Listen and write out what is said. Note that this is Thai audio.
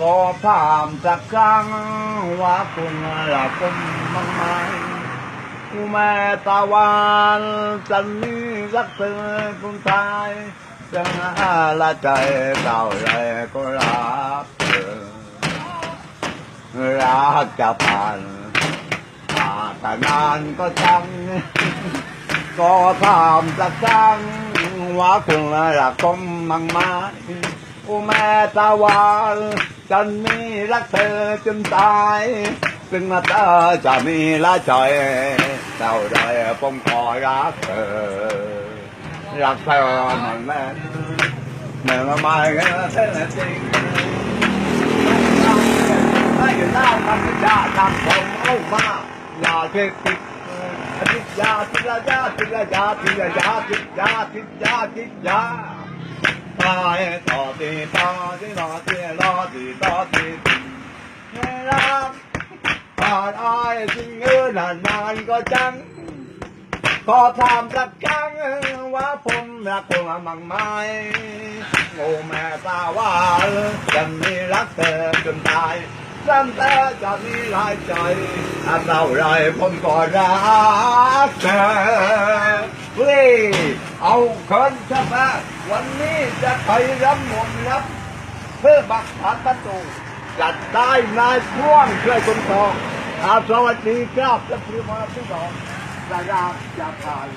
ก็ถามสักครั้งว่าคุณรักผมบ้างไหมแม่ตะวันจะมีรักเธอคนไทยจะละใจเต่าไรก็รักเธอรักจะผ่านอาแต่นานก็จังก็ถามสักครั้งว่าคุณรักผมบ้างไหมโอ้แม่ตะวันฉันมีรักเธอจนตายถึงมาเธอจะมีละใจเท่าไรผมขอรักเธอ รักเธอเหมือนแม่เหมือนไม่เธอจริงไม่อยู่เล่ามันจะทำผมเอามาอย่าเก็บติดทิดยาทิดยาทิดยาทิดยาทิดยาทิดยาทิดยาตายต่อตีต่อตีต่อตีต่อตีต่อตี ไม่รักผ่านอ้ายสิ่งเงินนานนานก็จังขอถามสักครั้งว่าผมรักคุณมั่งไหมโง่แม่ตาว่าจะมีรักเธอจนตายซ้ำแต่จะมีหลายใจถ้าเท่าไรผมก็รักเธอเฮ้ยเอาคนชะบะ วันนี้จะไปรับมนรับเพื่อบักฐานประตูจัดได้นายพ่วงช่วยคนทองอาสวัสดีครับและพรีมาที่สองรายการจากไทย